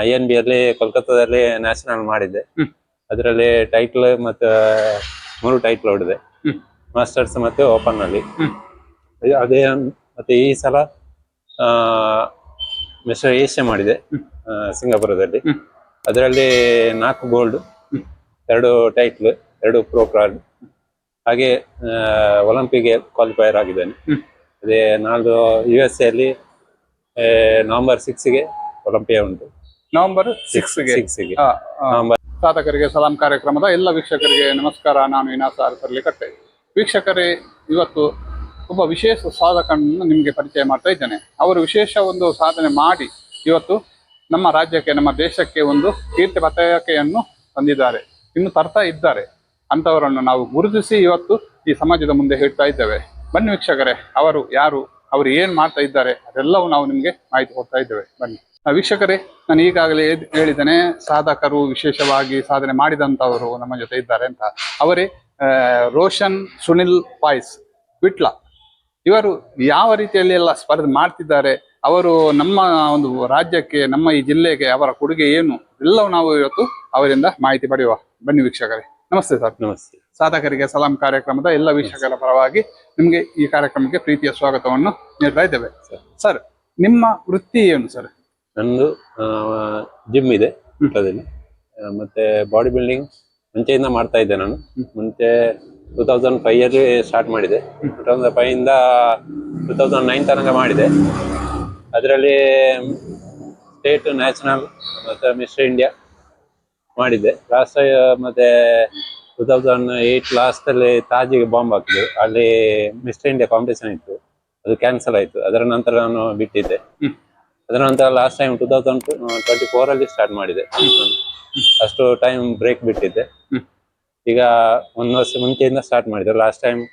I N B ಅಲ್ಲಿ ಕೋಲ್ಕತ್ತಾದಲ್ಲಿ national ಮಾಡಿದ್ದೆ. ಅದರಲ್ಲಿ ಟೈಟ್ಲ್ ಮತ್ತೆ ಮೂರು ಟೈಟ್ಲ್ ಹೊಡೆದೆ ಮಾಸ್ಟರ್ಸ್ ಮತ್ತೆ ಓಪನ್ ಅಲ್ಲಿ. ಅದೇ ಮತ್ತೆ ಈ ಸಲ ಮಿಸ್ಟರ್ ಏಷ್ಯಾ ಮಾಡಿದೆ ಸಿಂಗಾಪುರದಲ್ಲಿ. ಅದರಲ್ಲಿ ನಾಲ್ಕು ಗೋಲ್ಡ್ ಎರಡು ಟೈಟ್ಲ್ ಎರಡು ಪ್ರೋ ಕಾರ್ಡ್ ಹಾಗೆ ಒಲಿಂಪಿಕ್ಗೆ ಕ್ವಾಲಿಫೈಯರ್ ಆಗಿದ್ದೇನೆ. ಅದೇ ನಾಳ್ದು ಯು ಎಸ್ ಎಲ್ಲಿ ನವೆಂಬರ್ ಸಿಕ್ಸ್ಗೆ ಒಲಿಂಪಿಯಾ ಉಂಟು. ನವೆಂಬರ್ ಆ, ಸಾಧಕರಿಗೆ ಸಲಾಂ ಕಾರ್ಯಕ್ರಮದ ಎಲ್ಲ ವೀಕ್ಷಕರಿಗೆ ನಮಸ್ಕಾರ. ನಾನು ವಿನಾಸ ಕಟ್ಟೆ ವೀಕ್ಷಕರೇ ಇವತ್ತು ಒಬ್ಬ ವಿಶೇಷ ಸಾಧಕನನ್ನು ನಿಮಗೆ ಪರಿಚಯ ಮಾಡ್ತಾ ಇದ್ದೇನೆ. ಅವರು ವಿಶೇಷ ಒಂದು ಸಾಧನೆ ಮಾಡಿ ಇವತ್ತು ನಮ್ಮ ರಾಜ್ಯಕ್ಕೆ ನಮ್ಮ ದೇಶಕ್ಕೆ ಒಂದು ಕೀರ್ತಿ ಪತಾಕೆಯನ್ನು ತಂದಿದ್ದಾರೆ. ಇನ್ನು ತರ್ತಾ ಇದ್ದಾರೆ. ಅಂಥವರನ್ನು ನಾವು ಗುರುತಿಸಿ ಇವತ್ತು ಈ ಸಮಾಜದ ಮುಂದೆ ಹೇಳ್ತಾ ಇದ್ದೇವೆ. ಬನ್ನಿ ವೀಕ್ಷಕರೇ ಅವರು ಯಾರು ಅವರು ಏನು ಮಾಡ್ತಾ ಇದ್ದಾರೆ ಅದೆಲ್ಲವೂ ನಾವು ನಿಮಗೆ ಮಾಹಿತಿ ಕೊಡ್ತಾ ಇದ್ದೇವೆ. ಬನ್ನಿ. ವೀಕ್ಷಕರೇ ನಾನು ಈಗಾಗಲೇ ಹೇಳ್- ಹೇಳಿದ್ದೇನೆ ಸಾಧಕರು ವಿಶೇಷವಾಗಿ ಸಾಧನೆ ಮಾಡಿದಂಥವರು ನಮ್ಮ ಜೊತೆ ಇದ್ದಾರೆ ಅಂತ. ಅವರೇ ರೋಷನ್ ಸುನಿಲ್ ಪಾಯ್ಸ್ ವಿಟ್ಲ. ಇವರು ಯಾವ ರೀತಿಯಲ್ಲಿ ಎಲ್ಲ ಸ್ಪರ್ಧೆ ಮಾಡ್ತಿದ್ದಾರೆ ಅವರು ನಮ್ಮ ಒಂದು ರಾಜ್ಯಕ್ಕೆ ನಮ್ಮ ಈ ಜಿಲ್ಲೆಗೆ ಅವರ ಕೊಡುಗೆ ಏನು ಎಲ್ಲವೂ ನಾವು ಇವತ್ತು ಅವರಿಂದ ಮಾಹಿತಿ ಪಡೆಯುವ. ಬನ್ನಿ ವೀಕ್ಷಕರೇ. ನಮಸ್ತೆ ಸರ್. ನಮಸ್ತೆ. ಸಾಧಕರಿಗೆ ಸಲಾಂ ಕಾರ್ಯಕ್ರಮದ ಎಲ್ಲ ವೀಕ್ಷಕರ ಪರವಾಗಿ ನಿಮಗೆ ಈ ಕಾರ್ಯಕ್ರಮಕ್ಕೆ ಪ್ರೀತಿಯ ಸ್ವಾಗತವನ್ನು ನೀಡ್ತಾ ಇದ್ದೇವೆ. ಸರ್. ಸರ್ ನಿಮ್ಮ ವೃತ್ತಿ ಏನು ಸರ್? ನಂದು ಜಿಮ್ ಇದೆ ಊಟದಲ್ಲಿ ಮತ್ತೆ ಬಾಡಿ ಬಿಲ್ಡಿಂಗ್ ಮುಂಚೆಯಿಂದ ಮಾಡ್ತಾ ಇದ್ದೆ ನಾನು. ಮುಂಚೆ ಟೂ ತೌಸಂಡ್ ಫೈವ್ ಅಲ್ಲಿ ಸ್ಟಾರ್ಟ್ ಮಾಡಿದೆ. ಟೂ ತೌಸಂಡ್ ಫೈವ್ ಇಂದ ಟೂ ತೌಸಂಡ್ ನೈನ್ ತನಕ ಮಾಡಿದೆ. ಅದರಲ್ಲಿ ಸ್ಟೇಟ್ ನ್ಯಾಷನಲ್ ಮತ್ತು ಮಿಸ್ಟರ್ ಇಂಡಿಯಾ ಮಾಡಿದ್ದೆ. ಲಾಸ್ಟ್ ಮತ್ತೆ ಟೂ ತೌಸಂಡ್ ಏಯ್ಟ್ ಲಾಸ್ಟಲ್ಲಿ ತಾಜಿಗೆ ಬಾಂಬ್ ಹಾಕಿದ್ರು. ಅಲ್ಲಿ ಮಿಸ್ಟರ್ ಇಂಡಿಯಾ ಕಾಂಪಿಟೇಷನ್ ಇತ್ತು. ಅದು ಕ್ಯಾನ್ಸಲ್ ಆಯಿತು. ಅದರ ನಂತರ ನಾನು ಬಿಟ್ಟಿದ್ದೆ. ಅದರ ನಂತರ last time two thousand twenty four ಅಲ್ಲಿ ಸ್ಟಾರ್ಟ್ ಮಾಡಿದೆ. ಅಷ್ಟು ಟೈಮ್ ಬ್ರೇಕ್ ಬಿಟ್ಟಿದ್ದೆ. ಈಗ ಒಂದು ವರ್ಷ ಮುಂಚೆಯಿಂದ ಸ್ಟಾರ್ಟ್ ಮಾಡಿದೆ. Last time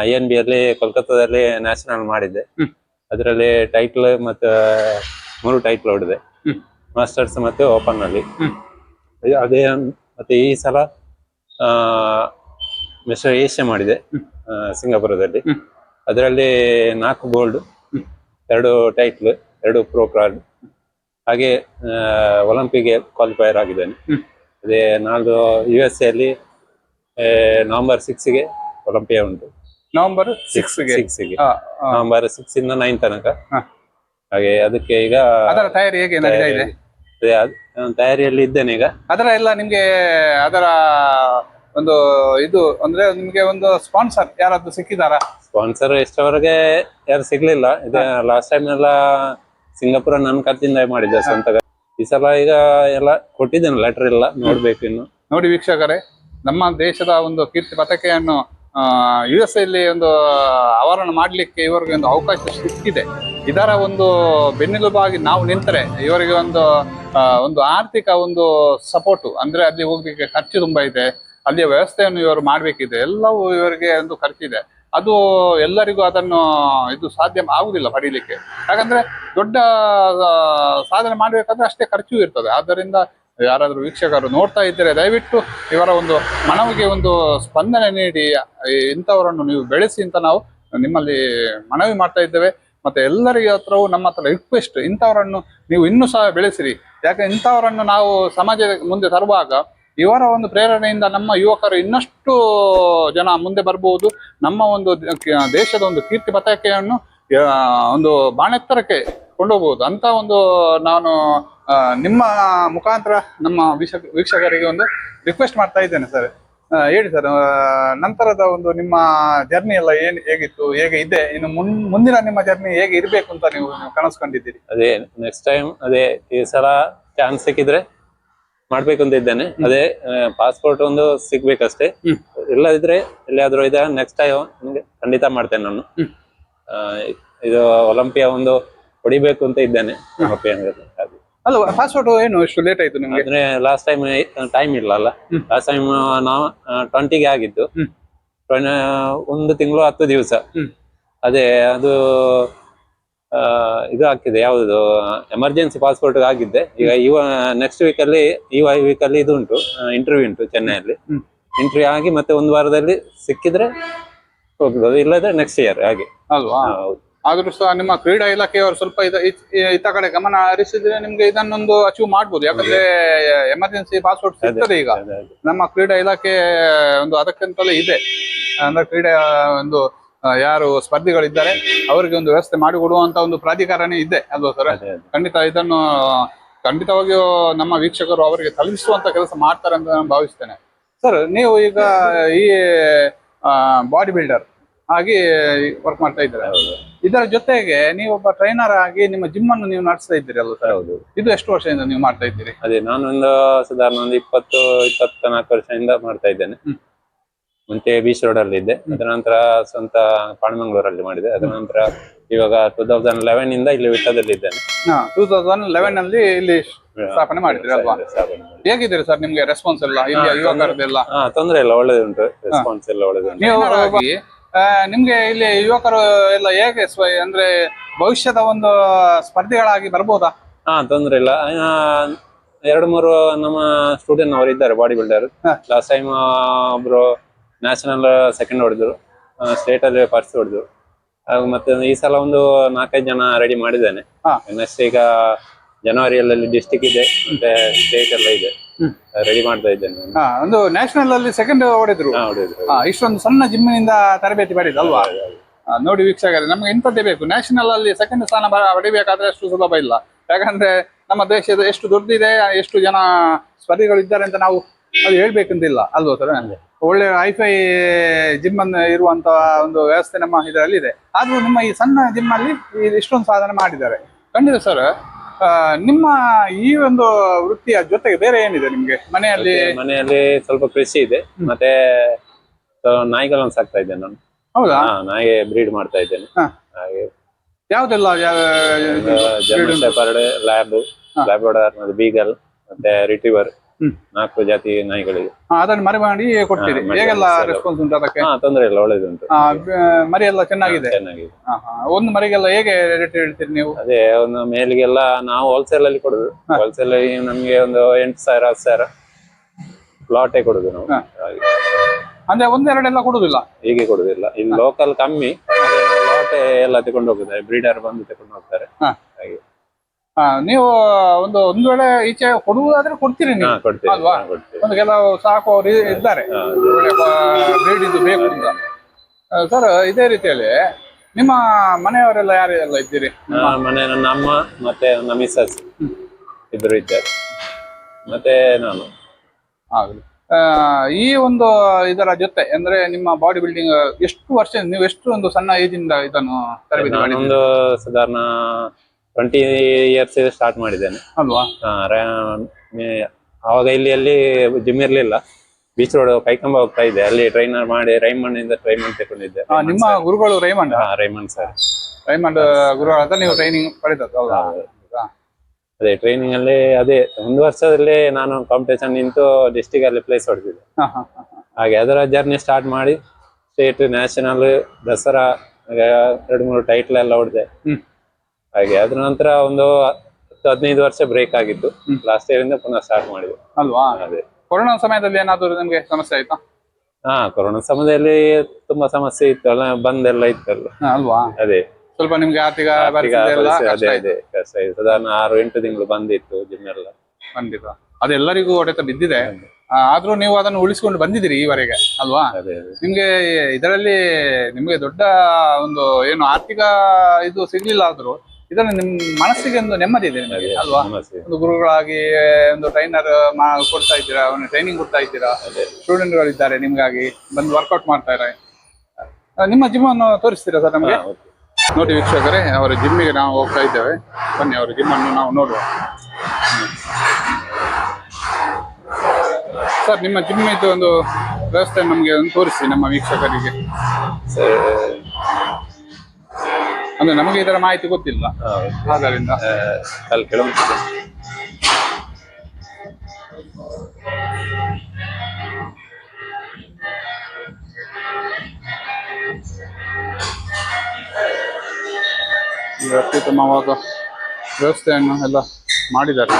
I N B ಅಲ್ಲಿ, ಕೋಲ್ಕತ್ತಾದಲ್ಲಿ ನ್ಯಾಷನಲ್ ಮಾಡಿದ್ದೆ. ಅದರಲ್ಲಿ ಟೈಟ್ಲ್ ಮತ್ತೆ ಮೂರು ಟೈಟ್ಲ್ ಹೊಡೆದೆ. ಮಾಸ್ಟರ್ಸ್ ಮತ್ತೆ ಓಪನ್ ಅಲ್ಲಿ. ಅದೇ- ಮತ್ತೆ ಈ ಸಲ ಮಿಸ್ಟರ್ ಏಷ್ಯಾ ಮಾಡಿದೆ ಸಿಂಗಾಪುರದಲ್ಲಿ. ಅದರಲ್ಲಿ ನಾಲ್ಕು ಗೋಲ್ಡ್ ಎರಡು ಟೈಟ್ಲ್ ಎರಡು ಪ್ರೋ ಕಾರ್ಡ್ ಹಾಗೆ ಒಲಿಂಪಿಕ್ಗೆ ಕ್ವಾಲಿಫೈಯರ್ ಆಗಿದ್ದೇನೆ. ಅದೇ ನಾಳ್ದು ಯು ಎಸ್ ಎಲ್ಲಿ ನವೆಂಬರ್ ಸಿಕ್ಸ್ಗೆ ಒಲಿಂಪಿಯಾ ಉಂಟು. ನವೆಂಬರ್ ಸಿಕ್ಸ್ಗೆ ಸಿಕ್ಸ್ಗೆ ನವೆಂಬರ್ ಸಿಕ್ಸ್ ಇಂದ ನೈನ್ ತನಕ. ಹಾಗೆ ಅದಕ್ಕೆ ಈಗ ಅದರ ತಯಾರಿ ಹೇಗೆ ನಡೀತಾ ಇದೆ? ಅದೇ ಅದ್- ತಯಾರಿಯಲ್ಲಿ ಇದ್ದೇನೆ ಈಗ. ಅದರ ಎಲ್ಲ ನಿಮ್ಗೆ ಅದರ ಒಂದು ಇದು ಅಂದ್ರೆ ನಿಮ್ಗೆ ಒಂದು ಸ್ಪಾನ್ಸರ್ ಯಾರಾದ್ರೂ ಸಿಕ್ಕಿದಾರಾ ಸ್ಪಾನ್ಸರ್ ಇಷ್ಟವರೆಗೆ ಯಾರು ಸಿಗ್ಲಿಲ್ಲ. ಇದೆ ಲಾಸ್ಟ್ ಟೈಮ್ ಎಲ್ಲ ಸಿಂಗಾಪುರ ನನ್ನ ಖರ್ಚಿಂದ ಮಾಡಿದ್ದೆ ಸ್ವಂತ. ಈ ಸಲ ಈಗ ಎಲ್ಲ ಕೊಟ್ಟಿದ್ದೇನೆ ಲೆಟರ್ ಎಲ್ಲ ನೋಡ್ಬೇಕು ಇನ್ನು. ನೋಡಿ ವೀಕ್ಷಕರೇ ನಮ್ಮ ದೇಶದ ಒಂದು ಕೀರ್ತಿ ಪತಕೆಯನ್ನು ಯು ಎಸ್ ಎಲ್ಲಿ ಒಂದು ಆವರಣ ಮಾಡಲಿಕ್ಕೆ ಇವರಿಗೆ ಒಂದು ಅವಕಾಶ ಸಿಕ್ಕಿದೆ. ಇದರ ಒಂದು ಬೆನ್ನೆಲುಬಾಗಿ ನಾವು ನಿಂತರೆ ಇವರಿಗೆ ಒಂದು ಒಂದು ಆರ್ಥಿಕ ಒಂದು ಸಪೋರ್ಟು ಅಂದ್ರೆ ಅಲ್ಲಿ ಹೋಗ್ಲಿಕ್ಕೆ ಖರ್ಚು ತುಂಬಾ ಇದೆ ಅಲ್ಲಿಯ ವ್ಯವಸ್ಥೆಯನ್ನು ಇವರು ಮಾಡಬೇಕಿದೆ ಎಲ್ಲವೂ ಇವರಿಗೆ ಒಂದು ಖರ್ಚಿದೆ. ಅದು ಎಲ್ಲರಿಗೂ ಅದನ್ನು ಇದು ಸಾಧ್ಯ ಆಗುವುದಿಲ್ಲ ಪಡೀಲಿಕ್ಕೆ. ಯಾಕಂದ್ರೆ ದೊಡ್ಡ ಸಾಧನೆ ಮಾಡಬೇಕಾದ್ರೆ ಅಷ್ಟೇ ಖರ್ಚು ಇರ್ತದೆ. ಆದ್ದರಿಂದ ಯಾರಾದರೂ ವೀಕ್ಷಕರು ನೋಡ್ತಾ ಇದ್ದರೆ ದಯವಿಟ್ಟು ಇವರ ಒಂದು ಮನವಿಗೆ ಒಂದು ಸ್ಪಂದನೆ ನೀಡಿ ಇಂಥವರನ್ನು ನೀವು ಬೆಳೆಸಿ ಅಂತ ನಾವು ನಿಮ್ಮಲ್ಲಿ ಮನವಿ ಮಾಡ್ತಾ ಇದ್ದೇವೆ. ಮತ್ತೆ ಎಲ್ಲರಿಗ ಹತ್ರವೂ ನಮ್ಮ ಹತ್ರ ರಿಕ್ವೆಸ್ಟ್ ಇಂಥವರನ್ನು ನೀವು ಇನ್ನೂ ಸಹ ಬೆಳೆಸಿರಿ. ಯಾಕೆ ಇಂಥವರನ್ನು ನಾವು ಸಮಾಜದ ಮುಂದೆ ತರುವಾಗ ಇವರ ಒಂದು ಪ್ರೇರಣೆಯಿಂದ ನಮ್ಮ ಯುವಕರು ಇನ್ನಷ್ಟು ಜನ ಮುಂದೆ ಬರಬಹುದು ನಮ್ಮ ಒಂದು ದೇಶದ ಒಂದು ಕೀರ್ತಿ ಪತಾಕೆಯನ್ನು ಒಂದು ಬಾಣೆತ್ತರಕ್ಕೆ ಕೊಂಡೋಗ್ಬೋದು. ಅಂತ ಒಂದು ನಾನು ನಿಮ್ಮ ಮುಖಾಂತರ ನಮ್ಮ ವೀಕ್ಷಕ, ವೀಕ್ಷಕರಿಗೆ ಒಂದು ರಿಕ್ವೆಸ್ಟ್ ಮಾಡ್ತಾ ಇದ್ದೇನೆ ಸರ್ ಹೇಳಿ ಸರ್ ನಂತರದ ಒಂದು ನಿಮ್ಮ ಜರ್ನಿ ಎಲ್ಲ ಏನ್, ಹೇಗಿತ್ತು, ಹೇಗೆ ಇದೆ? ಇನ್ನು ಮುಂದಿನ ನಿಮ್ಮ ಜರ್ನಿ ಹೇಗೆ ಇರಬೇಕು ಅಂತ ನೀವು ನೀವು ಕನಸು ಕಂಡಿದ್ದೀರಿ ಅದೇ ನೆಕ್ಸ್ಟ್ ಟೈಮ್ ಅದೇ, ಈ ಸಲ ಚಾನ್ಸ್ ಸಿಕ್ಕಿದ್ರೆ ಮಾಡ್ಬೇಕು ಅಂತ ಇದ್ದೇನೆ ಅದೇ ಪಾಸ್ಪೋರ್ಟ್ ಒಂದು ಸಿಗ್ಬೇಕಷ್ಟೇ. ಇಲ್ಲದಿದ್ರೆ ಎಲ್ಲಿಯಾದ್ರೂ ಇದೆ ನೆಕ್ಸ್ಟ್ ಟೈಮ್ ಖಂಡಿತ ಮಾಡ್ತೇನೆ ನಾನು. ಇದು ಒಲಿಂಪಿಯಾ ಒಂದು ಹೊಡಿಬೇಕು ಅಂತ ಇದ್ದೇನೆ. ಒಲಿಂಪಿಯನ್ ಅಲ್ಲ ಪಾಸ್ಪೋರ್ಟ್ ಏನು ಇಷ್ಟು ಲೇಟ್ ಆಯ್ತು ನಿಮ್ಗೆ? ಅಂದ್ರೆ ಲಾಸ್ಟ್ ಟೈಮ್ ಟೈಮ್ ಇಲ್ಲ ಅಲ್ಲ. ಲಾಸ್ಟ್ ಟೈಮ್ ನಾವು ಟ್ವೆಂಟಿಗೆ ಆಗಿದ್ದು. ಒಂದು ತಿಂಗಳು ಹತ್ತು ದಿವಸ. ಅದೇ ಅದು ಇದು ಆಗ್ತಿದೆ ಯಾವುದು? ಎಮರ್ಜೆನ್ಸಿ ಪಾಸ್ಪೋರ್ಟ್ ಆಗಿದ್ದೆ ಈಗ ಇವ ನೆಕ್ಸ್ಟ್ ವೀಕ್ ಅಲ್ಲಿ ಈ ವೀಕ್ ಅಲ್ಲಿ ಇದು ಉಂಟು ಇಂಟರ್ವ್ಯೂ ಉಂಟು ಚೆನ್ನೈಯಲ್ಲಿ. ಇಂಟರ್ವ್ಯೂ ಆಗಿ ಮತ್ತೆ ಒಂದು ವಾರದಲ್ಲಿ ಸಿಕ್ಕಿದ್ರೆ ಹೋಗ್ಬೋದು ಇಲ್ಲದ್ರೆ ನೆಕ್ಸ್ಟ್ ಇಯರ್ ಹಾಗೆ. ಅಲ್ವಾ? ಆದ್ರೂ ಸಹ ನಿಮ್ಮ ಕ್ರೀಡಾ ಇಲಾಖೆಯವರು ಸ್ವಲ್ಪ ಇತ ಕಡೆ ಗಮನ ಹರಿಸಿದ್ರೆ ನಿಮ್ಗೆ ಇದನ್ನೊಂದು ಅಚೀವ್ ಮಾಡ್ಬೋದು. ಯಾಕಂದ್ರೆ ಎಮರ್ಜೆನ್ಸಿ ಪಾಸ್ಪೋರ್ಟ್ ಸಿಗ್ತದೆ ಈಗ. ನಮ್ಮ ಕ್ರೀಡಾ ಇಲಾಖೆ ಒಂದು ಅದಕ್ಕಿಂತಲೇ ಇದೆ. ಅಂದ್ರೆ ಕ್ರೀಡೆ ಒಂದು ಯಾರು ಸ್ಪರ್ಧಿಗಳಿದ್ದಾರೆ ಅವರಿಗೆ ಒಂದು ವ್ಯವಸ್ಥೆ ಮಾಡಿಕೊಡುವಂತ ಒಂದು ಪ್ರಾಧಿಕಾರನೇ ಇದೆ ಅಲ್ವಾ ಸರ್. ಖಂಡಿತ ಇದನ್ನು ಖಂಡಿತವಾಗಿಯೂ ನಮ್ಮ ವೀಕ್ಷಕರು ಅವರಿಗೆ ತಲುಪಿಸುವಂತ ಕೆಲಸ ಮಾಡ್ತಾರೆ ಅಂತ ನಾನು ಭಾವಿಸ್ತೇನೆ. ಸರ್ ನೀವು ಈಗ ಈ ಬಾಡಿ ಬಿಲ್ಡರ್ ಆಗಿ ವರ್ಕ್ ಮಾಡ್ತಾ ಇದ್ದೀರಾ? ಇದರ ಜೊತೆಗೆ ನೀವು ಒಬ್ಬ ಟ್ರೈನರ್ ಆಗಿ ನಿಮ್ಮ ಜಿಮ್ ಅನ್ನು ನೀವು ನಡೆಸ್ತಾ ಇದ್ದೀರಿ ಅಲ್ವಾ ಸರ್? ಹೌದು. ಇದು ಎಷ್ಟು ವರ್ಷದಿಂದ ನೀವು ಮಾಡ್ತಾ ಇದ್ದೀರಿ? ಅದೇ ನಾನೊಂದು ಸಾಧಾರಣ ಒಂದು ಇಪ್ಪತ್ತು ಇಪ್ಪತ್ತ ನಾಲ್ಕು ವರ್ಷದಿಂದ ಮಾಡ್ತಾ ಇದ್ದೇನೆ. ಮುಂಚೆ ಬೀಚ್ ರೋಡ್ ಅಲ್ಲಿ ಇದ್ದೆ. ಅದರ ನಂತರ ಸ್ವಂತ ಪಾಣಮಂಗ್ಳೂರಲ್ಲಿ ಮಾಡಿದೆ. ಅದರ ನಂತರ ಇವಾಗ ಟೂ ತೌಸಂಡ್ ಲೆವೆನ್ ಇಂದ ಇಲ್ಲಿ ವಿಟ್ಟದಲ್ಲಿ ಇದ್ದೇನೆ. ಟೂ ತೌಸಂಡ್ ಲೆವೆನ್ ಅಲ್ಲಿ ಇಲ್ಲಿ ಸ್ಥಾಪನೆ ಮಾಡಿದ್ರಿ ಅಲ್ವಾ? ಹೇಗಿದ್ದೀರಿ ಸರ್ ನಿಮ್ಗೆ ರೆಸ್ಪಾನ್ಸ್ ಎಲ್ಲ? ಇಲ್ಲಿ ಯುವಕರದೆಲ್ಲ ತೊಂದ್ರೆ ಇಲ್ಲ ಒಳ್ಳೇದುಂಟು. ರೆಸ್ಪಾನ್ಸ್ ಎಲ್ಲ ಒಳ್ಳೇದುಂಟು. ನೀವು ಆ, ನಿಮ್ಗೆ ಇಲ್ಲಿ ಯುವಕರು ಎಲ್ಲ ಹೇಗೆ ಅಂದ್ರೆ ಭವಿಷ್ಯದ ಒಂದು ಸ್ಪರ್ಧೆಗಳಾಗಿ ಬರ್ಬೋದಾ? ಹಾ ತೊಂದ್ರೆ ಇಲ್ಲ. ಎರಡು ಮೂರು ನಮ್ಮ ಸ್ಟೂಡೆಂಟ್ ಅವರು ಇದ್ದಾರೆ ಬಾಡಿ ಬಿಲ್ಡರ್. ಲಾಸ್ಟ್ ಟೈಮ್ ಒಬ್ರು ನ್ಯಾಷನಲ್ ಸೆಕೆಂಡ್ ಹೊಡೆದ್ರು. ಸ್ಟೇಟ್ ಅಲ್ಲಿ ಫಸ್ಟ್ ಹೊಡೆದ್ರು. ಹಾಗು ಮತ್ತೆ ಈ ಸಲ ಒಂದು ನಾಲ್ಕೈದು ಜನ ರೆಡಿ ಮಾಡಿದ್ದೇನೆ. ನೆಕ್ಸ್ಟ್ ಈಗ ಜನವರಿಯಲ್ಲಿ ಡಿಸ್ಟಿಕ್ ಇದೆ ಮತ್ತೆ ಸ್ಟೇಟ್ ಎಲ್ಲ ಇದೆ. ರೆಡಿ ಮಾಡ್ತಾ ಇದ್ದೇನೆ ನಾನು. ಹಾ, ಒಂದು ನ್ಯಾಷನಲ್ ಅಲ್ಲಿ ಸೆಕೆಂಡ್ ಹೊಡೆದ್ರು. ಹಾ, ಹೊಡೆದ್ರು. ಹಾ, ಇಷ್ಟೊಂದು ಸಣ್ಣ ಜಿಮ್ಮಿನಿಂದ ತರಬೇತಿ ಪಡೆದಲ್ವಾ? ಅಲ್ವಾ ನೋಡಿ ವೀಕ್ಷಕರೇ ನಮ್ಗೆ ಇಂಥದ್ದೇ ಬೇಕು. ನ್ಯಾಷನಲ್ ಅಲ್ಲಿ ಸೆಕೆಂಡ್ ಸ್ಥಾನ ಬ- ಪಡಿಬೇಕಾದ್ರೆ ಅಷ್ಟು ಸುಲಭ ಇಲ್ಲ. ಯಾಕಂದ್ರೆ ನಮ್ಮ ದೇಶದ ಎಷ್ಟು ದೊಡ್ಡದಿದೆ ಎಷ್ಟು ಜನ ಸ್ಪರ್ಧಿಗಳು ಇದ್ದಾರೆ ಅಂತ ನಾವು ಅದು ಹೇಳ್ಬೇಕಂತಿಲ್ಲ. ಅಲ್ವಾ ಸರ್ ಒಳ್ಳೆ ಹೈಫೈ ಜಿಮ್ ಅನ್ನು ಇರುವಂತ ಒಂದು ವ್ಯವಸ್ಥೆ ನಮ್ಮ ಇದರಲ್ಲಿ ಇದೆ ಆದ್ರೂ ನಿಮ್ಮ ಈ ಸಣ್ಣ ಜಿಮ್ ಅಲ್ಲಿ ಇಷ್ಟೊಂದು ಸಾಧನೆ ಮಾಡಿದ್ದಾರೆ. ಖಂಡಿತ ಸರ್ ನಿಮ್ಮ ಈ ಒಂದು ವೃತ್ತಿಯ ಜೊತೆಗೆ ಬೇರೆ ಏನಿದೆ ನಿಮ್ಗೆ? ಮನೆಯಲ್ಲಿ ಮನೆಯಲ್ಲಿ ಸ್ವಲ್ಪ ಕೃಷಿ ಇದೆ. ಮತ್ತೆ ನಾಯಿಗಳನ್ನು ಸಾಕ್ತಾ ಇದ್ದೇನೆ ನಾನು. ಹೌದಾ? ನಾಯಿಗೆ ನಾಯಿ ಬ್ರೀಡ್ ಮಾಡ್ತಾ ಇದ್ದೇನೆ. ಹಾಗೆ ಯಾವ್ದೆಲ್ಲ ಯಾವ- German shepherd lab. Labrador beagle ಮತ್ತೆ ರಿಟ್ರೀವರ್. ನಾಲ್ಕು ಜಾತಿ ನಾಯಿಗಳಿಗೆ. ಅದನ್ನು ಮರಿ ಮಾಡಿ ಕೊಡ್ತೀರಿ. ಹೇಗೆಲ್ಲ ರೆಸ್ಪಾನ್ಸ್ ಉಂಟು ಅದಕ್ಕೆ? ಹಾ ತೊಂದ್ರೆ ಇಲ್ಲ ಒಳ್ಳೇದುಂಟು. ಆ, ಬ- ಮರಿ ಎಲ್ಲ ಚೆನ್ನಾಗಿದೆ ಚೆನ್ನಾಗಿದೆ. ಹಾ, ಹಾ. ಒಂದು ಮರಿಗೆಲ್ಲ ಹೇಗೆ ರೇಟ್ ಹೇಳ್ತೀರಿ ನೀವು? ಅದೇ ಒಂದು ಮೇಲಿಗೆಲ್ಲ ನಾವು ಹೋಲ್ಸೇಲ್ ಅಲ್ಲಿ ಕೊಡುದು. ಹೋಲ್ಸೇಲ್ ನಮ್ಗೆ ಒಂದು ಎಂಟು ಸಾವಿರ ಹತ್ತು ಸಾವಿರ ಲಾಟೇ ಕೊಡುದು ನಾವು. ಹಾಗೆ. ಅಂದ್ರೆ ಒಂದೆರಡೆಲ್ಲ ಕೊಡುದಿಲ್ಲ? ಹೀಗೆ ಕೊಡುದಿಲ್ಲ. ಇಲ್ಲಿ ಲೋಕಲ್ ಕಮ್ಮಿ ಲಾಟೆ ಎಲ್ಲ ತಗೊಂಡು ಹೋಗುದು ಬ್ರೀಡರ್ ಬಂದು ತಗೊಂಡು ಹೋಗ್ತಾರೆ. ಹಾ. ಹಾಗೆ. ನೀವು ಒಂದು ಒಂದು ವೇಳೆ ಈಚೆ ಕೊಡುವುದಾದ್ರೆ ಕೊಡ್ತೀರಿ ನೀವು. ಅಲ್ವಾ? ಒಂದು ಕೆಲವು ಸಾಕುವವರು ಇದ್ದಾರೆ. ಬೇಡಿದ್ದು ಒಳ್ಳೆ ಬ್ರೀಡ್ ಇದು ಬೇಕು ಅಂತ. ಸರ್ ಇದೇ ರೀತಿಯಲ್ಲಿ ನಿಮ್ಮ ಮನೆಯವರೆಲ್ಲ ಯಾರೆಲ್ಲ ಇದ್ದೀರಿ? ಮನೆ ನನ್ನ ಅಮ್ಮ ಮತ್ತೆ ನನ್ನ ಮಿಸಸ್ ಇಬ್ಬರು ಇದ್ದಾರೆ. ಮತ್ತೆ ನಾನು. ಆಗಲಿ. ಆ, ಈ ಒಂದು ಇದರ ಜೊತೆ ಅಂದ್ರೆ ನಿಮ್ಮ ಬಾಡಿ ಬಿಲ್ಡಿಂಗ್ ಎಷ್ಟು ವರ್ಷ ನೀವು ಎಷ್ಟು ಒಂದು ಸಣ್ಣ ಏಜಿಂದ ಇಂದ ಇದನ್ನು ತರಬೇತಿ ಮಾಡಿದ್ದೀರಿ? ಸಾಧಾರಣ ಟ್ವೆಂಟಿ ಇಯರ್ಸ್ ಸ್ಟಾರ್ಟ್ ಮಾಡಿದ್ದೇನೆ. ಅಲ್ವಾ? ಆ, ರ- ಮೇ- ಆವಾಗ ಇಲ್ಲಿ ಅಲ್ಲಿ ಜಿಮ್ ಇರ್ಲಿಲ್ಲ. ಬೀಚ್ ರೋಡ್ ಕೈಕಂಬ ಹೋಗ್ತಾ ಇದ್ದೆ. ಅಲ್ಲಿ ಟ್ರೈನರ್ ಮಾಡಿ ರೈಮಂಡ್ ಇಂದ ಟ್ರೈಮಂಡ್ ತಗೊಂಡಿದ್ದೆ ಆ, ನಿಮ್ಮ ಗುರುಗಳು ರೈಮಂಡ್ ಹಾ ರೈಮಂಡ್ ಸರ್ ರೈಮಂಡ್ ಗುರುಗಳ ಹತ್ರ ನೀವು ಟ್ರೈನಿಂಗ್ ಪಡೆದದ್ದು ಹೌದಾ? ಅದೇ ಟ್ರೈನಿಂಗ್ ಅಲ್ಲಿ ಅದೇ ಒಂದು ವರ್ಷದಲ್ಲಿ ನಾನು ಕಾಂಪಿಟೇಷನ್ ನಿಂತು ಡಿಸ್ಟಿಕ್ ಅಲ್ಲಿ ಪ್ಲೇಸ್ ಹೊಡೆದಿದ್ದೆ. ಹಾ, ಹಾ, ಹಾ, ಹಾ. ಹಾಗೆ ಅದರ ಜರ್ನಿ ಸ್ಟಾರ್ಟ್ ಮಾಡಿ ಸ್ಟೇಟ್ ನ್ಯಾಷನಲ್ ದಸರಾ ಹಾಗೆ ಎರಡು ಮೂರು ಟೈಟ್ಲ್ ಎಲ್ಲ ಹೊಡೆದೆ. ಹ್ಮ್. ಹಾಗೆ ಅದ್ರ ನಂತರ ಒಂದು ಹತ್ತು ಹದಿನೈದು ವರ್ಷ ಬ್ರೇಕ್ ಆಗಿತ್ತು ಲಾಸ್ಟ್ ಇಯರ್ ಇಂದ ಪುನಃ ಸ್ಟಾರ್ಟ್ ಮಾಡಿದ್ವಿ ಅಲ್ವಾ? ಅದೇ. ಕೊರೋನಾ ಸಮಯದಲ್ಲಿ ಏನಾದ್ರು ನಿಮ್ಗೆ ಸಮಸ್ಯೆ ಆಯ್ತಾ? ಹಾ ಕೊರೋನಾ ಸಮಯದಲ್ಲಿ ತುಂಬಾ ಸಮಸ್ಯೆ ಇತ್ತು ಅಲ್ಲ ಬಂದೆಲ್ಲ ಇತ್ತಲ್ಲ. ಹಾ, ಅಲ್ವಾ? ಅದೇ. ಸ್ವಲ್ಪ ನಿಮ್ಗೆ ಆರ್ಥಿಕ ಈಗ ಪರಿಸ್ಥಿತಿ ಎಲ್ಲ ಕಷ್ಟ ಅದೇ ಆಯ್ತು. ಅದೇ ಕಷ್ಟ ಇದೆ ಸಾಧಾರಣ ಆರು ಎಂಟು ತಿಂಗಳು ಬಂದಿತ್ತು ಜಿಮ್ ಎಲ್ಲ. ಖಂಡಿತ ಅದೆಲ್ಲರಿಗೂ ಹೊಡೆತ ಬಿದ್ದಿದೆ. ಆ, ಆದ್ರೂ ನೀವು ಅದನ್ನು ಉಳಿಸಿಕೊಂಡು ಬಂದಿದ್ದೀರಿ ಈವರೆಗೆ ಅಲ್ವಾ? ಅದೇ ಅದೇ. ನಿಮ್ಗೆ ಇದರಲ್ಲಿ ನಿಮ್ಗೆ ದೊಡ್ಡ ಒಂದು ಏನು ಆರ್ಥಿಕ ಇದು ಸಿಗ್ಲಿಲ್ಲ ಆದ್ರೂ ಇದನ್ನು ನಿಮ್ ಮನಸ್ಸಿಗೆ ಒಂದು ನೆಮ್ಮದಿ ಇದೆ ನಿಮಗೆ ಅಲ್ವಾ? ಒಂದು ಗುರುಗಳಾಗಿ ಒಂದು ಟ್ರೈನರ್ ಕೊಡ್ತಾ ಇದ್ದೀರಾ? ಒಂದು ಟ್ರೈನಿಂಗ್ ಕೊಡ್ತಾ ಇದ್ದೀರಾ? ಸ್ಟೂಡೆಂಟ್ಗಳು ಇದ್ದಾರೆ ನಿಮ್ಗಾಗಿ ಬಂದು ವರ್ಕೌಟ್ ಮಾಡ್ತಾ ಇದ್ದಾರೆ. ನಿಮ್ಮ ಜಿಮ್ ಅನ್ನು ತೋರಿಸ್ತೀರಾ ಸರ್ ನಮಗೆ? ನೋಡಿ ವೀಕ್ಷಕರೇ ಅವರ ಜಿಮ್ಮಿಗೆ ನಾವು ಹೋಗ್ತಾ ಇದ್ದೇವೆ. ಬನ್ನಿ ಅವರ ಜಿಮ್ ಅನ್ನು ನಾವು ನೋಡುವ. ಸರ್ ನಿಮ್ಮ ಜಿಮ್ ಇದು ಒಂದು ವ್ಯವಸ್ಥೆ ನಮಗೆ ಒಂದು ತೋರಿಸಿ ನಮ್ಮ ವೀಕ್ಷಕರಿಗೆ. ಸರಿ. ಅಂದ್ರೆ ನಮಗೆ ಇದರ ಮಾಹಿತಿ ಗೊತ್ತಿಲ್ಲ. ಆದ್ದರಿಂದ ಅಲ್ಲಿ ಕೆಲವೊಂದು ಅತ್ಯುತ್ತಮವಾದ ವ್ಯವಸ್ಥೆಯನ್ನು ಎಲ್ಲ ಮಾಡಿದ್ದಾರೆ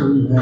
ಇಲ್ಲಿ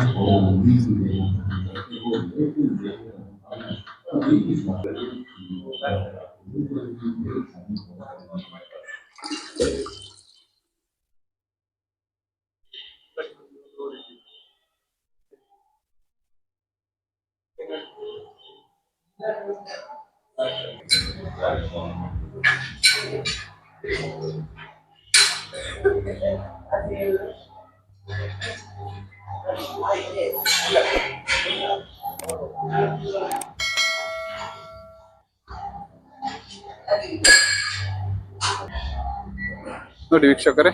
ನೋಡಿ ವೀಕ್ಷಕರೇ,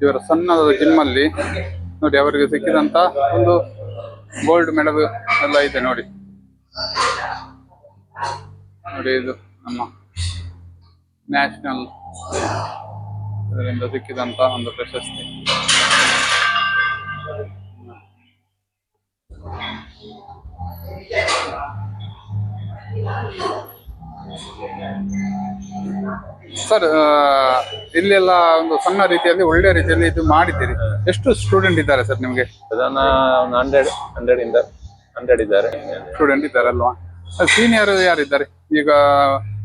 ಇವರ ಸಣ್ಣದಾದ ಜಿಮ್ ಅಲ್ಲಿ ನೋಡಿ ಅವರಿಗೆ ಸಿಕ್ಕಿದಂತ ಒಂದು ಗೋಲ್ಡ್ ಮೆಡಲ್ ಎಲ್ಲ ಇದೆ ನೋಡಿ. ನೋಡಿ ಇದು ನಮ್ಮ ನ್ಯಾಷನಲ್ ಇದರಿಂದ ಸಿಕ್ಕಿದಂತ ಒಂದು ಪ್ರಶಸ್ತಿ. ಸರ್ ಇಲ್ಲೆಲ್ಲ ಒಂದು ಸಣ್ಣ ರೀತಿಯಲ್ಲಿ ಒಳ್ಳೆ ರೀತಿಯಲ್ಲಿ ಇದು ಮಾಡಿದ್ದೀರಿ. ಎಷ್ಟು ಸ್ಟೂಡೆಂಟ್ ಇದ್ದಾರೆ ಸರ್ ನಿಮಗೆ? ಅದನ್ನ ಒಂದು ಹಂಡ್ರೆಡ್ ಹಂಡ್ರೆಡ್ ಇಂದ ಹಂಡ್ರೆಡ್ ಇದ್ದಾರೆ. ಸ್ಟೂಡೆಂಟ್ ಇದ್ದಾರೆ ಅಲ್ವಾ ಸೀನಿಯರ್ ಯಾರಿದ್ದಾರೆ? ಈಗ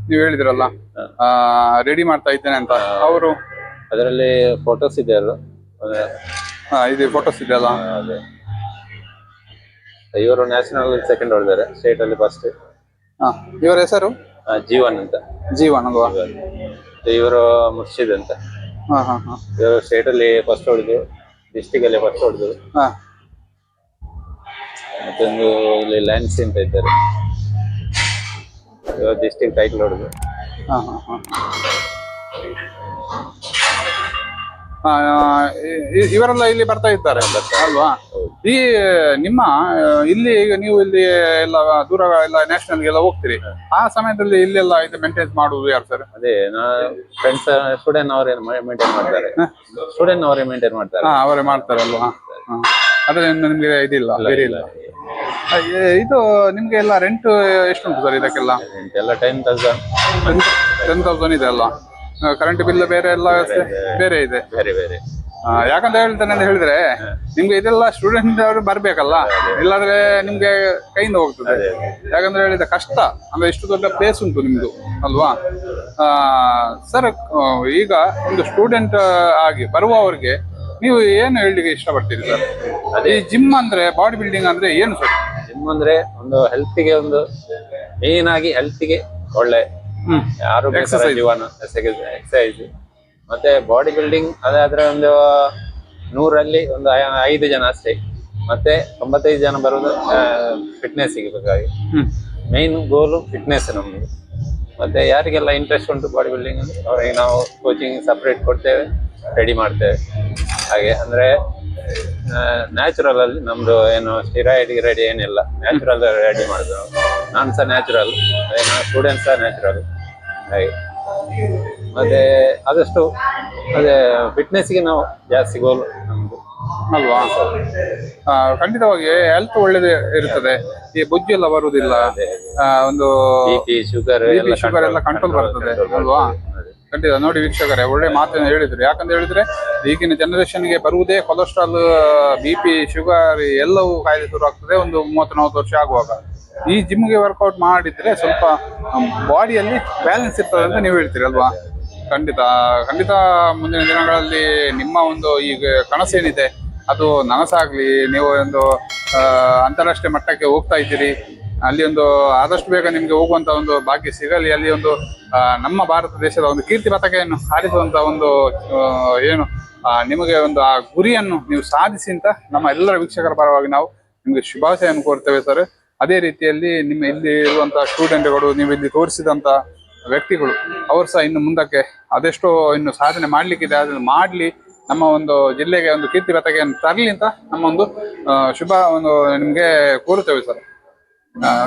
ನೀವು ಹೇಳಿದ್ರಲ್ಲ ರೆಡಿ ಮಾಡ್ತಾ ಇದ್ದೇನೆ ಅಂತ. ಅವರು? ಅದರಲ್ಲಿ ಫೋಟೋಸ್ ಇದೆ ಅಲ್ಲ ಹಾ ಇದು ಫೋಟೋಸ್ ಇದೆ ಅಲ್ಲ. ಇವರು ನ್ಯಾಷನಲ್ ಸೆಕೆಂಡ್ ಹೊಡೆದಾರೆ ಸ್ಟೇಟ್ ಅಲ್ಲಿ ಫಸ್ಟ್ ಹಾ ಇವರ ಹೆಸರು? ಜೀವನ್ ಅಂತ. ಜೀವನ್ ಅಲ್ವಾ? ಇವರು ಮುರ್ಷಿದ್ ಅಂತ ಹಾ ಹಾ ಹಾ. ಇವರು ಸ್ಟೇಟ್ ಅಲ್ಲಿ ಫಸ್ಟ್ ಹೊಡೆದು ಡಿಸ್ಟಿಕ್ ಅಲ್ಲಿ ಫಸ್ಟ್ ಹೊಡೆದು. ಹಾ. ಮತ್ತೊಂದು ಇಲ್ಲಿ ಲ್ಯಾನ್ಸ್ ಅಂತ ಇದ್ದಾರೆ. ಇವರು ಡಿಸ್ಟಿಕ್ ಟೈಟಲ್ ಹೊಡೆದು. ಹಾ ಹಾ ಹಾ. ಆ, ಇ- ಇ- ಇವರೆಲ್ಲ ಇಲ್ಲಿ ಬರ್ತಾ ಇದ್ದಾರೆ ಅಲ್ವಾ? ಈ ನಿಮ್ಮ ಇಲ್ಲಿ ಈಗ ನೀವು ಇಲ್ಲಿ ಎಲ್ಲ ದೂರ ಎಲ್ಲ ನ್ಯಾಷನಲ್ ಎಲ್ಲ ಹೋಗ್ತೀರಿ. ಆ ಸಮಯದಲ್ಲಿ ಇಲ್ಲೆಲ್ಲ ಇದು ಮೇಂಟೈನ್ ಮಾಡುವುದು ಯಾರು ಸರ್ ಅದೇ ಫ್ರೆಂಡ್ಸ್ ಸ್ಟೂಡೆಂಟ್ ಅವರೇ ಮೇಂಟೈನ್ ಮಾಡ್ತಾರೆ. ಸ್ಟೂಡೆಂಟ್ ಅವರೇ ಮೇಂಟೈನ್ ಮಾಡ್ತಾರೆ. ಅವರೇ ಮಾಡ್ತಾರಲ್ವಾ? ಹಾ. ಅದರಿಂದ ನಿಮ್ಗೆ ಇದಿಲ್ಲ ಬೇರೆ ಇಲ್ಲ ಇದು ನಿಮ್ಗೆ ಎಲ್ಲ ರೆಂಟ್ ಎಷ್ಟು ಉಂಟು ಸರ್ ಇದಕ್ಕೆಲ್ಲ? ಎಲ್ಲ ಟೆನ್ ತೌಸಂಡ್ ಟೆನ್ ತೌಸಂಡ್ ಇದೆ ಅಲ್ಲ ಕರೆಂಟ್ ಬಿಲ್ ಬೇರೆ ಎಲ್ಲ ಬೇರೆ ಇದೆ. ಬೇರೆ ಬೇರೆ. ಯಾಕಂತ ಹೇಳ್ತೇನೆ ಅಂತ ಹೇಳಿದ್ರೆ ನಿಮ್ಗೆ ಇದೆಲ್ಲ ಸ್ಟೂಡೆಂಟ್ ಅವರು ಬರ್ಬೇಕಲ್ಲ? ಇಲ್ಲಾಂದ್ರೆ ನಿಮ್ಗೆ ಕೈಯಿಂದ ಹೋಗ್ತದೆ. ಯಾಕಂದ್ರೆ ಹೇಳಿದ ಕಷ್ಟ. ಅಂದ್ರೆ ಇಷ್ಟು ದೊಡ್ಡ ಪ್ಲೇಸ್ ಉಂಟು ನಿಮ್ದು ಅಲ್ವಾ? ಸರ್ ಈಗ ಒಂದು ಸ್ಟೂಡೆಂಟ್ ಆಗಿ ಬರುವವರಿಗೆ ನೀವು ಏನು ಹೇಳಲಿಕ್ಕೆ ಇಷ್ಟಪಡ್ತೀರಿ ಸರ್ ಈ ಜಿಮ್ ಅಂದ್ರೆ ಬಾಡಿ ಬಿಲ್ಡಿಂಗ್ ಅಂದ್ರೆ ಏನು ಸರ್ ಜಿಮ್ ಅಂದ್ರೆ ಒಂದು ಹೆಲ್ತ್ಗೆ ಒಂದು ಮೇನ್ ಆಗಿ ಹೆಲ್ತ್ಗೆ ಒಳ್ಳೆ ಹ್ಮ್. ಆರೋಗ್ಯಕರ Exercise. ಜೀವನ ಎಕ್ಸಸೈಸ್ ಮತ್ತೆ ಬಾಡಿ ಬಿಲ್ಡಿಂಗ್ ಅದಾದ್ರೆ ಒಂದು ನೂರಲ್ಲಿ ಒಂದು ಐದು ಜನ ಅಷ್ಟೇ. ಮತ್ತೆ ತೊಂಬತ್ತೈದು ಜನ ಬರೋದು ಫಿಟ್ನೆಸ್ ಬೇಕಾಗಿ. ಹ್ಮ್. ಮೇನ್ ಗೋಲು ಫಿಟ್ನೆಸ್ ನಮ್ದು. ಮತ್ತೆ ಯಾರಿಗೆಲ್ಲ ಇಂಟ್ರೆಸ್ಟ್ ಉಂಟು ಬಾಡಿ ಬಿಲ್ಡಿಂಗ್ ಅವ್ರಿಗೆ ನಾವು ಕೋಚಿಂಗ್ ಸಪ್ರೇಟ್ ಕೊಡ್ತೇವೆ ರೆಡಿ ಮಾಡ್ತೇವೆ. ಹಾಗೆ ಅಂದ್ರೆ ನ್ಯಾಚುರಲ್ ಅಲ್ಲಿ ನಮ್ದು ಏನು ಸ್ಟಿರಾಯ್ಡ್ ರೆಡಿ ಏನಿಲ್ಲ. ನ್ಯಾಚುರಲ್ ರೆಡಿ ಮಾಡಿದ್ರು ನಾನು ಸಹ ನ್ಯಾಚುರಲ್ ಅದೇ ಸ್ಟೂಡೆಂಟ್ಸ್ ಸಹ ನ್ಯಾಚುರಲ್ ಹಾಗೆ. ಮತ್ತೆ ಆದಷ್ಟು ಅದೇ ಫಿಟ್ನೆಸ್ಗೆ ನಾವು ಜಾಸ್ತಿ ಗೋಲ್ ನಮ್ದು. ಅಲ್ವಾ? ಆ, ಖಂಡಿತವಾಗಿ ಹೆಲ್ತ್ ಒಳ್ಳೇದೇ ಇರ್ತದೆ. ಈ ಬೊಜ್ಜು ಎಲ್ಲ ಬರುವುದಿಲ್ಲ. ಆ, ಒಂದು B P sugar B sugar ಎಲ್ಲ ಕಂಟ್ರೋಲ್ ಬರ್ತದೆ. ಅಲ್ವಾ? ಖಂಡಿತ ನೋಡಿ ವೀಕ್ಷಕರೇ, ಒಳ್ಳೆ ಮಾತನ್ನು ಹೇಳಿದ್ರು. ಯಾಕಂತ ಹೇಳಿದ್ರೆ, ಈಗಿನ ಜನರೇಷನ್ಗೆ ಬರುವುದೇ ಕೊಲೆಸ್ಟ್ರಾಲ್ ಬಿ ಪಿ ಶುಗರ್ ಎಲ್ಲವೂ ಕಾಯಿಲೆ ಶುರು ಆಗ್ತದೆ. ಒಂದು ಮೂವತ್ತು ನಲವತ್ತು ವರ್ಷ ಆಗುವಾಗ. ಈ ಜಿಮ್ಗೆ ವರ್ಕೌಟ್ ಮಾಡಿದ್ರೆ ಸ್ವಲ್ಪ ಬಾಡಿಯಲ್ಲಿ ಬ್ಯಾಲೆನ್ಸ್ ಇರ್ತದೆ ಅಂತ ನೀವು ಹೇಳ್ತೀರಿ ಅಲ್ವಾ? ಖಂಡಿತ ಖಂಡಿತ ಮುಂದಿನ ದಿನಗಳಲ್ಲಿ ನಿಮ್ಮ ಒಂದು ಈಗ ಕನಸೇನಿದೆ ಅದು ನನಸಾಗ್ಲಿ, ನೀವು ಒಂದು ಅಂತಾರಾಷ್ಟ್ರೀಯ ಮಟ್ಟಕ್ಕೆ ಹೋಗ್ತಾ ಇದ್ದೀರಿ. ಅಲ್ಲಿ ಒಂದು ಆದಷ್ಟು ಬೇಗ ನಿಮ್ಗೆ ಹೋಗುವಂತ ಒಂದು ಭಾಗ್ಯ ಸಿಗಲಿ. ಅಲ್ಲಿ ಒಂದು ನಮ್ಮ ಭಾರತ ದೇಶದ ಒಂದು ಕೀರ್ತಿ ಪತಾಕೆಯನ್ನು ಹಾರಿಸುವಂತ ಒಂದು ಏನು ನಿಮಗೆ ಒಂದು ಆ ಗುರಿಯನ್ನು ನೀವು ಸಾಧಿಸಿ ಅಂತ ನಮ್ಮ ಎಲ್ಲರ ವೀಕ್ಷಕರ ಪರವಾಗಿ ನಾವು ನಿಮಗೆ ಶುಭಾಶಯನ್ನು ಕೋರ್ತೇವೆ ಸರ್. ಅದೇ ರೀತಿಯಲ್ಲಿ ನಿಮ್ಮ ಇಲ್ಲಿ ಇರುವಂತಹ ಸ್ಟೂಡೆಂಟ್ಗಳು, ನೀವು ಇಲ್ಲಿ ತೋರಿಸಿದಂತ ವ್ಯಕ್ತಿಗಳು, ಅವರು ಸಹ ಇನ್ನು ಮುಂದಕ್ಕೆ ಅದೆಷ್ಟೋ ಇನ್ನು ಸಾಧನೆ ಮಾಡ್ಲಿಕ್ಕಿದೆ. ಅದನ್ನು ಮಾಡ್ಲಿ, ನಮ್ಮ ಒಂದು ಜಿಲ್ಲೆಗೆ ಒಂದು ಕೀರ್ತಿ ಪತಾಕೆಯನ್ನು ತರಲಿ ಅಂತ ನಮ್ಮ ಒಂದು ಶುಭ ಒಂದು ನಿಮಗೆ ಕೋರುತ್ತೇವೆ ಸರ್.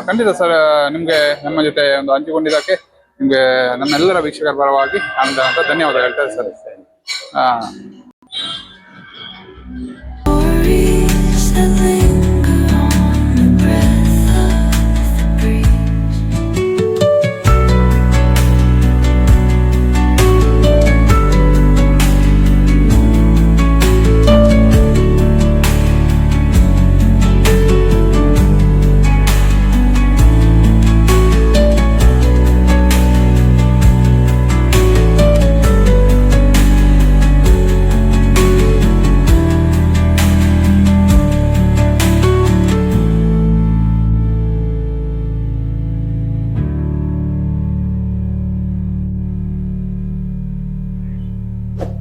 ಖಂಡಿತ ಸರ್ ನಿಮ್ಗೆ ನಮ್ಮ ಜೊತೆ ಒಂದು ಹಂಚಿಕೊಂಡಿದ್ದಕ್ಕೆ ನಿಮ್ಗೆ ನಮ್ಮೆಲ್ಲರ ವೀಕ್ಷಕರ ಪರವಾಗಿ ಅಂತ ಧನ್ಯವಾದ ಹೇಳ್ತಾರೆ ಸರ್. ಹಾ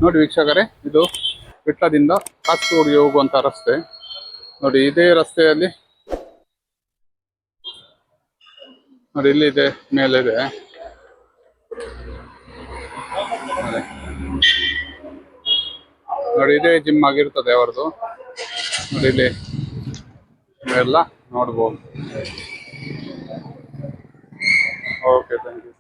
ನೋಡಿ ವೀಕ್ಷಕರೇ, ಇದು ಬೆಟ್ಟದಿಂದ ಕಾಸರಗೋಡಿಗೆ ಹೋಗುವಂತ ರಸ್ತೆ. ನೋಡಿ ಇದೇ ರಸ್ತೆಯಲ್ಲಿ ನೋಡಿ ಇಲ್ಲಿದೆ ಮೇಲೆ ಇದೆ. ನೋಡಿ ಇದೇ ಜಿಮ್ ಆಗಿರ್ತದೆ ಅವರದು ನೋಡಿ ಇಲ್ಲಿ ಎಲ್ಲ ನೋಡ್ಬೋದು. Okay thank you